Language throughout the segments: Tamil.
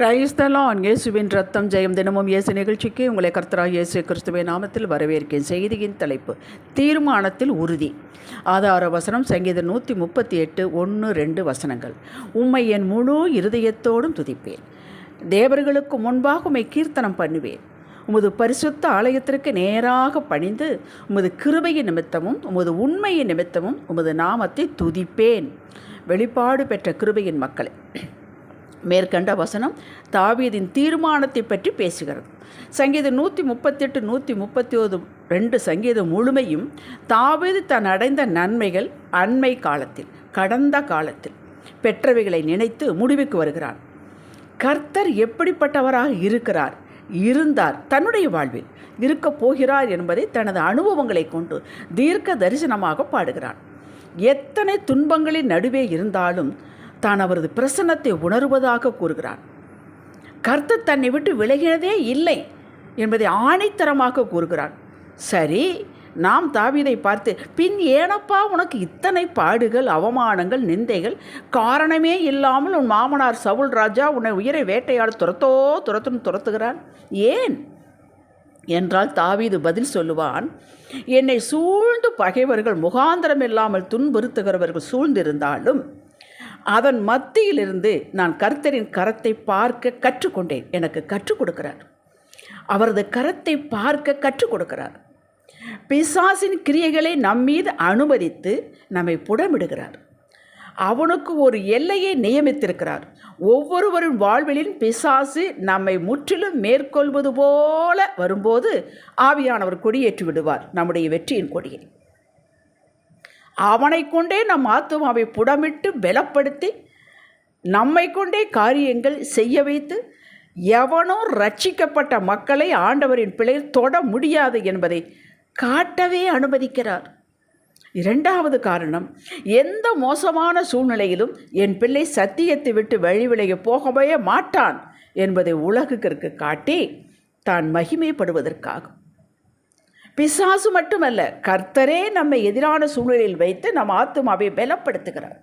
கிரைஸ்தலான் இயேசுவின் ரத்தம் ஜெயம் தினமும் இயேசு நிகழ்ச்சிக்கு உங்களை கர்த்தராக இயேசு கிறிஸ்துவின் நாமத்தில் வரவேற்கிறேன். செய்தியின் தலைப்பு தீர்மானத்தில் உறுதி. ஆதார வசனம் சங்கீதம் நூற்றி முப்பத்தி எட்டு ஒன்று ரெண்டு வசனங்கள். உம்மை என் முழு இருதயத்தோடும் துதிப்பேன். தேவர்களுக்கு முன்பாக உம்மை கீர்த்தனம் பண்ணுவேன். உமது பரிசுத்த ஆலயத்திற்கு நேராக பணிந்து உமது கிருபையின் நிமித்தமும் உமது உண்மையின் நிமித்தமும் உமது நாமத்தை துதிப்பேன். வெளிப்பாடு பெற்ற கிருபையின் மக்களை மேற்கண்ட வசனம் தாவீதின் தீர்மானத்தை பற்றி பேசுகிறது. சங்கீதம் நூற்றி முப்பத்தெட்டு நூற்றி முப்பத்தி ஒரு ரெண்டு சங்கீதம் முழுமையும் தாவீது தான் அடைந்த நன்மைகள் அண்மை காலத்தில் கடந்த காலத்தில் பெற்றவைகளை நினைத்து முடிவுக்கு வருகிறான். கர்த்தர் எப்படிப்பட்டவராக இருக்கிறார் இருந்தார் தன்னுடைய வாழ்வில் இருக்கப் போகிறார் என்பதை தனது அனுபவங்களை கொண்டு தீர்க்க தரிசனமாக பாடுகிறான். எத்தனை துன்பங்களின் நடுவே இருந்தாலும் தான் அவரது பிரசன்னத்தை உணர்வதாக கூறுகிறான் கர்த்தர் தன்னை விட்டு விலகினதே இல்லை என்பதை ஆணைத்தரமாக கூறுகிறான் சரி நாம் தாவிதை பார்த்து பின் ஏனப்பா உனக்கு இத்தனை பாடுகள் அவமானங்கள் நிந்தைகள்? காரணமே இல்லாமல் உன் மாமனார் சவுல் ராஜா உன்னை உயிரை வேட்டையாட துரத்தோ துரத்துன்னு துரத்துகிறான் ஏன்? என்றால் தாவீது பதில் சொல்லுவான் என்னை சூழ்ந்து பகைவர்கள் முகாந்திரம் இல்லாமல் துன்புறுத்துகிறவர்கள் சூழ்ந்திருந்தாலும் அதன் மத்தியிலிருந்து நான் கர்த்தரின் கரத்தை பார்க்க கற்றுக்கொண்டேன். எனக்கு கற்றுக் கொடுக்கிறார். அவரது கரத்தை பார்க்க கற்றுக் கொடுக்கிறார். பிசாசின் கிரியைகளை நம்மீது அனுமதித்து நம்மை புடமிடுகிறார். அவனுக்கு ஒரு எல்லையை நியமித்திருக்கிறார். ஒவ்வொருவரின் வாழ்விலின் பிசாசு நம்மை முற்றிலும் மேற்கொள்வது போல வரும்போது ஆவியானவர் கொடியேற்றி விடுவார் நம்முடைய வெற்றியின் கொடியை. அவனை கொண்டே நம் ஆத்மாவை புடமிட்டு பலப்படுத்தி நம்மை கொண்டே காரியங்கள் செய்ய வைத்து எவனோ ரட்சிக்கப்பட்ட மக்களை ஆண்டவரின் பிள்ளையில் தொட முடியாது என்பதை காட்டவே அனுமதிக்கிறார். இரண்டாவது காரணம் எந்த மோசமான சூழ்நிலையிலும் என் பிள்ளை சத்தியத்தை விட்டு வழிவிலைய போகவே மாட்டான் என்பதை உலகுக்கு காட்டி தான் மகிமைப்படுவதற்காகும். பிசாசு மட்டுமல்ல கர்த்தரே நம்மை எதிரான சூழ்நிலையில் வைத்து நம் ஆத்துமாவை பலப்படுத்துகிறார்.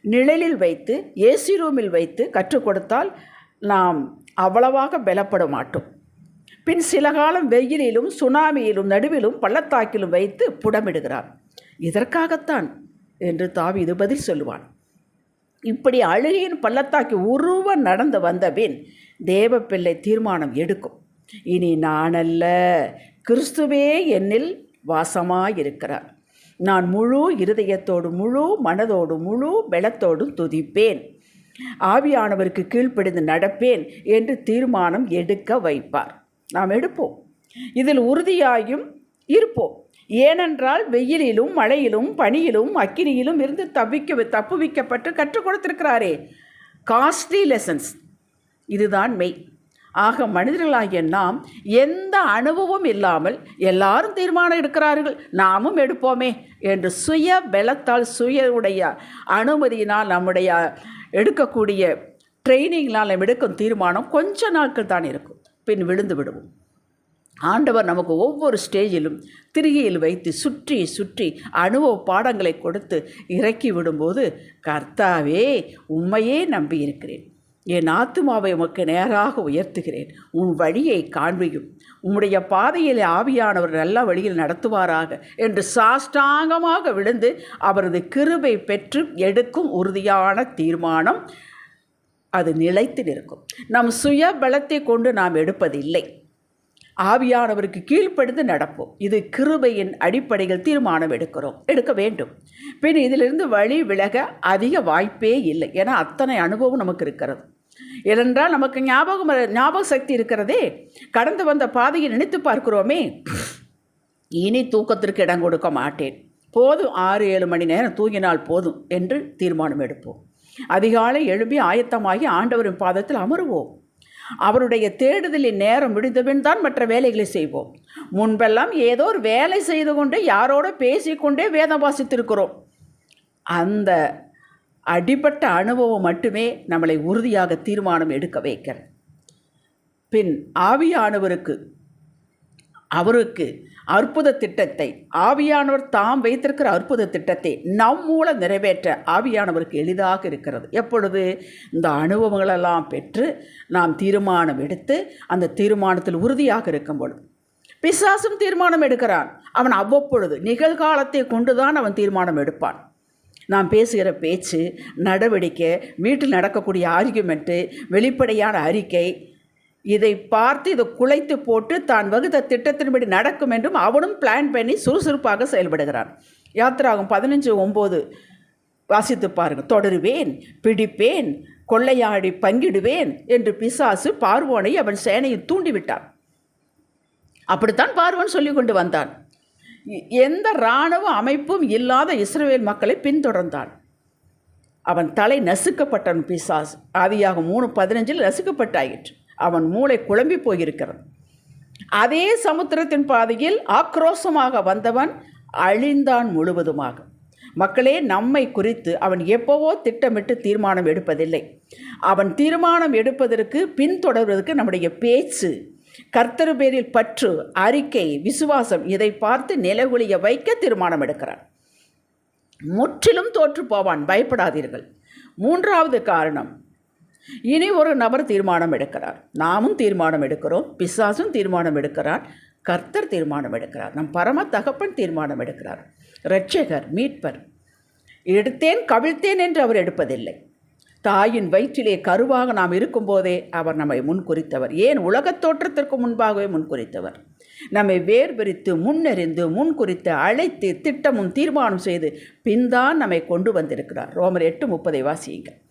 நிழலில் வைத்து ஏசி ரூமில் வைத்து கற்றுக் கொடுத்தால் நாம் அவ்வளவாக பலப்பட மாட்டோம். பின் சில காலம் வெயிலிலும் சுனாமியிலும் நடுவிலும் பள்ளத்தாக்கிலும் வைத்து புடமிடுகிறார். இதற்காகத்தான் என்று தாவீது பதில் சொல்லுவான். இப்படி அழுகையின் பள்ளத்தாக்கி உருவ நடந்து வந்தபின் தேவப்பிள்ளை தீர்மானம் எடுக்கும். இனி நானல்ல கிறிஸ்துவே என்னில் வாசமாயிருக்கிறார். நான் முழு இருதயத்தோடு முழு மனதோடு முழு பலத்தோடும் துதிப்பேன். ஆவியானவருக்கு கீழ்ப்படிந்து நடப்பேன் என்று தீர்மானம் எடுக்க வைப்பார். நாம் எடுப்போம். இதில் உறுதியாயும் இருப்போம். ஏனென்றால் வெயிலிலும் மழையிலும் பனியிலும் அக்கினியிலும் இருந்து தப்பிக்க தப்புவிக்கப்பட்டு கற்றுக் கொடுத்திருக்கிறாரே. காஸ்ட்லி லெசன்ஸ் இதுதான் மெய். ஆக மனிதர்களாகிய நாம் எந்த அனுபவம் இல்லாமல் எல்லாரும் தீர்மானம் எடுக்கிறார்கள். நாமும் எடுப்போமே என்று சுய பலத்தால் சுய உடைய அனுமதியினால் நம்முடைய எடுக்கக்கூடிய ட்ரைனிங்னால் நம்ம எடுக்கும் தீர்மானம் கொஞ்ச நாட்கள் தான் இருக்கும். பின் விழுந்து விடுவோம். ஆண்டவர் நமக்கு ஒவ்வொரு ஸ்டேஜிலும் திரிகையில் வைத்து சுற்றி சுற்றி அனுபவ பாடங்களை கொடுத்து இறக்கி விடும்போது கர்த்தாவே உண்மையே நம்பியிருக்கிறேன். என் ஆத்துமாவை உமக்கு நேராக உயர்த்துகிறேன். உன் வழியை காண்பியும். உம்முடைய பாதையில் ஆவியானவர் நல்ல வழியில் நடத்துவாராக என்று சாஷ்டாங்கமாக விழுந்து அவரது கிருபை பெற்று எடுக்கும் உறுதியான தீர்மானம் அது நிலைத்து நிற்கும். நம் சுய பலத்தை கொண்டு நாம் எடுப்பதில்லை. ஆவியானவருக்கு கீழ்ப்படுத்து நடப்போம். இது கிருபையின் அடிப்படையில் தீர்மானம் எடுக்கிறோம். எடுக்க வேண்டும். பின் இதிலிருந்து வழி விலக அதிக வாய்ப்பே இல்லை. ஏன்னா அத்தனை அனுபவம் நமக்கு இருக்கிறது. ஏனென்றால் நமக்கு ஞாபகம் ஞாபக சக்தி இருக்கிறதே. கடந்து வந்த பாதையை நினைத்து பார்க்கிறோமே. இனி தூக்கத்திற்கு இடம் கொடுக்க மாட்டேன். போதும் ஆறு ஏழு மணி நேரம் தூங்கினால் போதும் என்று தீர்மானம் எடுப்போம். அதிகாலை எழுப்பி ஆயத்தமாகி ஆண்டவரின் பாதத்தில் அமருவோம். அவருடைய தேடுதலின் நேரம் விடுந்தபின் தான் மற்ற வேலைகளை செய்வோம். முன்பெல்லாம் ஏதோ ஒரு வேலை செய்து கொண்டே யாரோட பேசிக்கொண்டே வேதம் வாசித்திருக்கிறோம். அந்த அடிப்பட்ட அனுபவம் மட்டுமே நம்மளை உறுதியாக தீர்மானம் எடுக்க வைக்கிறது. பின் ஆவியானவருக்கு அவருக்கு அற்புத திட்டத்தை ஆவியானவர் தாம் வைத்திருக்கிற அற்புத திட்டத்தை நம் மூலம் நிறைவேற்ற ஆவியானவருக்கு எளிதாக இருக்கிறது. எப்பொழுது? இந்த அனுபவங்களெல்லாம் பெற்று நாம் தீர்மானம் எடுத்து அந்த தீர்மானத்தில் உறுதியாக இருக்கும் பொழுது. பிசாசும் தீர்மானம் எடுக்கிறான். அவன் அவ்வப்பொழுது நிகழ்காலத்தை கொண்டுதான் அவன் தீர்மானம் எடுப்பான். நான் பேசுகிற பேச்சு நடவடிக்கை வீட்டில் நடக்கக்கூடிய ஆர்கியூமெண்ட்டு வெளிப்படையான அறிக்கை இதை பார்த்து இதை குலைத்து போட்டு தான் வகுத்த திட்டத்தின்படி நடக்கும் என்றும் அவனும் பிளான் பண்ணி சுறுசுறுப்பாக செயல்படுகிறான். யாத்திராகும் பதினஞ்சு ஒம்பது வாசித்து பாருங்கள் தொடருவேன் பிடிப்பேன் கொள்ளையாடி பங்கிடுவேன் என்று பிசாசு பார்வோனை அவன் சேனையை தூண்டிவிட்டான். அப்படித்தான் பார்வன் சொல்லி கொண்டு வந்தான். எந்த இராணுவ அமைப்பும் இல்லாத இஸ்ரேல் மக்களை பின்தொடர்ந்தான். அவன் தலை நசுக்கப்பட்டான் பிசாஸ். ஆதியாக மூணு பதினஞ்சில் நசுக்கப்பட்டாயிற்று. அவன் மூளை குழம்பி போயிருக்கிறது. அதே சமுத்திரத்தின் பாதையில் ஆக்ரோஷமாக வந்தவன் அழிந்தான் முழுவதுமாக. மக்களே நம்மை குறித்து அவன் எப்போவோ திட்டமிட்டு தீர்மானம் எடுப்பதில்லை. அவன் தீர்மானம் எடுப்பதற்கு பின்தொடர்வதற்கு நம்முடைய பேச்சு கர்த்தர் பேரில் பற்று அறிக்கை விசுவாசம் இதை பார்த்து நிலகுலிய வைக்க தீர்மானம் எடுக்கிறான் முற்றிலும் தோற்று போவான் பயப்படாதீர்கள். மூன்றாவது காரணம் இனி ஒரு நபர் தீர்மானம் எடுக்கிறார் நாமும் தீர்மானம் எடுக்கிறோம் பிசாசும் தீர்மானம் எடுக்கிறார் கர்த்தர் தீர்மானம் எடுக்கிறார் நம் பரம தகப்பன் தீர்மானம் எடுக்கிறார் இரட்சகர் மீட்பர் எடுத்தேன் கவிழ்த்தேன் என்று அவர் எடுப்பதில்லை. தாயின் வயிற்றிலே கருவாக நாம் இருக்கும்போதே அவர் நம்மை முன்குறித்தவர். ஏன்? உலகத் தோற்றத்திற்கு முன்பாகவே முன்குறித்தவர். நம்மை வேர் பிரித்து முன்னெறிந்து முன்குறித்து அழைத்து திட்டமும் தீர்மானம் செய்து பின்தான் நம்மை கொண்டு வந்திருக்கிறார். ரோமர் எட்டு முப்பதை வாசியுங்கள்.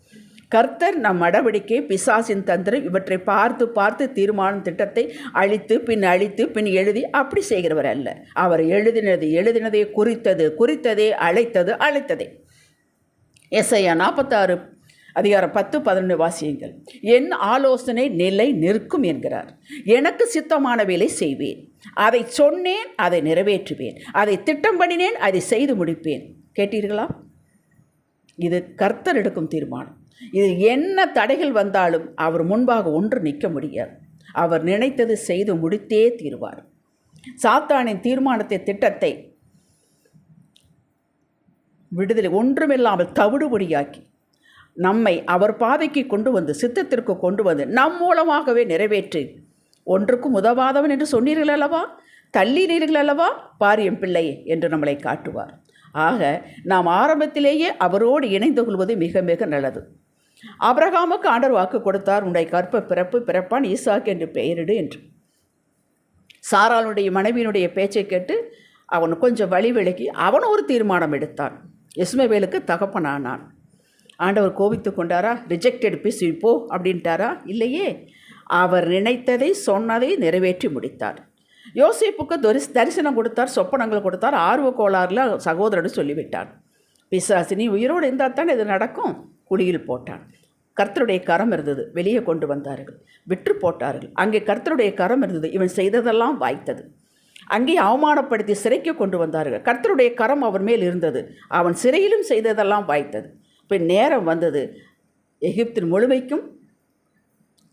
கர்த்தர் நம் நடவடிக்கை பிசாசின் தந்திரம் இவற்றை பார்த்து பார்த்து தீர்மானம் திட்டத்தை அழித்து பின் அழித்து பின் எழுதி அப்படி செய்கிறவர் அல்ல. அவர் எழுதினது எழுதினதே குறித்தது குறித்ததே அழைத்தது அழைத்ததே. எஸ்ஐயா நாற்பத்தாறு அதிகாரம் பத்து பதினொன்று வாசியுங்கள். என் ஆலோசனை நிலை நிற்கும் என்கிறார். எனக்கு சித்தமான வேலை செய்வேன். அதை சொன்னேன் அதை நிறைவேற்றுவேன். அதை திட்டம் பண்ணினேன் அதை செய்து முடிப்பேன். கேட்டீர்களா? இது கர்த்தர் எடுக்கும் தீர்மானம். இது என்ன தடைகள் வந்தாலும் அவர் முன்பாக ஒன்று நிற்க முடியாது. அவர் நினைத்தது செய்து முடித்தே தீர்வார். சாத்தானின் தீர்மானத்தை திட்டத்தை விடுதலை ஒன்றுமில்லாமல் தவிடுபடியாக்கி நம்மை அவர் பாதைக்கு கொண்டு வந்து சித்தத்திற்கு கொண்டு வந்து நம் மூலமாகவே நிறைவேற்றி. ஒன்றுக்கும் உதவாதவன் என்று சொன்னீர்கள் அல்லவா? தள்ளினீர்கள் அல்லவா? பாரியம் பிள்ளை என்று நம்மளை காட்டுவார். ஆக நாம் ஆரம்பத்திலேயே அவரோடு இணைந்து கொள்வது மிக மிக நல்லது. அபரகாமுக்கு ஆண்டர் வாக்கு கொடுத்தார் உன்னுடைய கற்ப பிறப்பு பிறப்பான் ஈசாக்கு என்று பெயரிடு என்று. சாராளுடைய மனைவியினுடைய பேச்சை கேட்டு அவன் கொஞ்சம் வழி விலகி அவன் ஒரு தீர்மானம் எடுத்தான். இஸ்மவேலுக்கு தகப்பனானான். ஆண்டவர் கோபித்து கொண்டாரா? ரிஜெக்டட் பீஸ் இப்போ அப்படின்ட்டாரா? இல்லையே. அவர் நினைத்ததை சொன்னதை நிறைவேற்றி முடித்தார். யோசிப்புக்கு தரிஸ் தரிசனம் கொடுத்தார் சொப்பனங்கள் கொடுத்தார் ஆர்வ கோளாறுல சகோதரன் சொல்லிவிட்டான். பிசாசினி நீ உயிரோடு இருந்தால் தான் இது நடக்கும்? குழியில் போட்டான். கர்த்தருடைய கரம் இருந்தது வெளியே கொண்டு வந்தார்கள். விற்று போட்டார்கள். அங்கே கர்த்தருடைய கரம் இருந்தது இவன் செய்ததெல்லாம் வாய்த்தது. அங்கே அவமானப்படுத்தி சிறைக்கு கொண்டு வந்தார்கள். கர்த்தருடைய கரம் அவர் மேல் இருந்தது அவன் சிறையிலும் செய்ததெல்லாம் வாய்த்தது. பின் நேரம் வந்தது. எகிப்தின் முழுமைக்கும்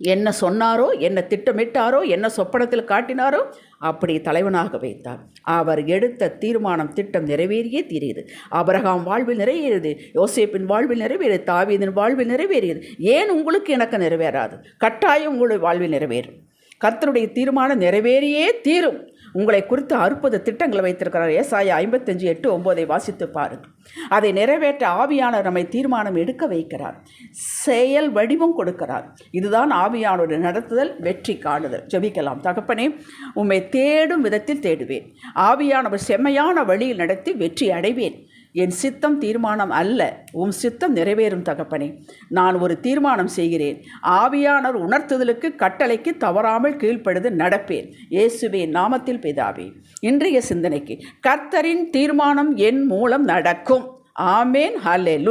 என்ன சொன்னாரோ என்ன திட்டமிட்டாரோ என்ன சொப்பனத்தில் காட்டினாரோ அப்படி தலைவனாக வைத்தார். அவர் எடுத்த தீர்மானம் திட்டம் நிறைவேறியே தீரியது. அபரகாம் வாழ்வில் நிறைவேறியது யோசேப்பின் வாழ்வில் நிறைவேறியது தாவீதின் வாழ்வில் நிறைவேறியது. ஏன் உங்களுக்கு எனக்கு நிறைவேறாது? கட்டாயம் உங்களுடைய வாழ்வில் நிறைவேறும். கர்த்தருடைய தீர்மானம் நிறைவேறியே தீரும். உங்களை குறித்து அற்புத திட்டங்களை வைத்திருக்கிறார். ஏசாயா ஐம்பத்தஞ்சு எட்டு ஒம்போதை வாசித்து பாருங்கள். அதை நிறைவேற்ற ஆவியானவர் நம்மை தீர்மானம் எடுக்க வைக்கிறார். செயல் வடிவம் கொடுக்கிறார். இதுதான் ஆவியானோட நடத்துதல் வெற்றி காணுதல். ஜெபிக்கலாம். தகப்பனே உம்மை தேடும் விதத்தில் தேடுவேன். ஆவியானவர் செம்மையான வழியில் நடத்தி வெற்றி அடைவேன். என் சித்தம் தீர்மானம் அல்ல உம் சித்தம் நிறைவேறும் தகப்பனே. நான் ஒரு தீர்மானம் செய்கிறேன். ஆவியானவர் உணர்த்துதலுக்கு கட்டளைக்கு தவறாமல் கீழ்ப்படுது நடப்பேன். இயேசுவே நாமத்தில் பிதாவே. இன்றைய சிந்தனைக்கு கர்த்தரின் தீர்மானம் என் மூலம் நடக்கும். ஆமேன். ஹல்லே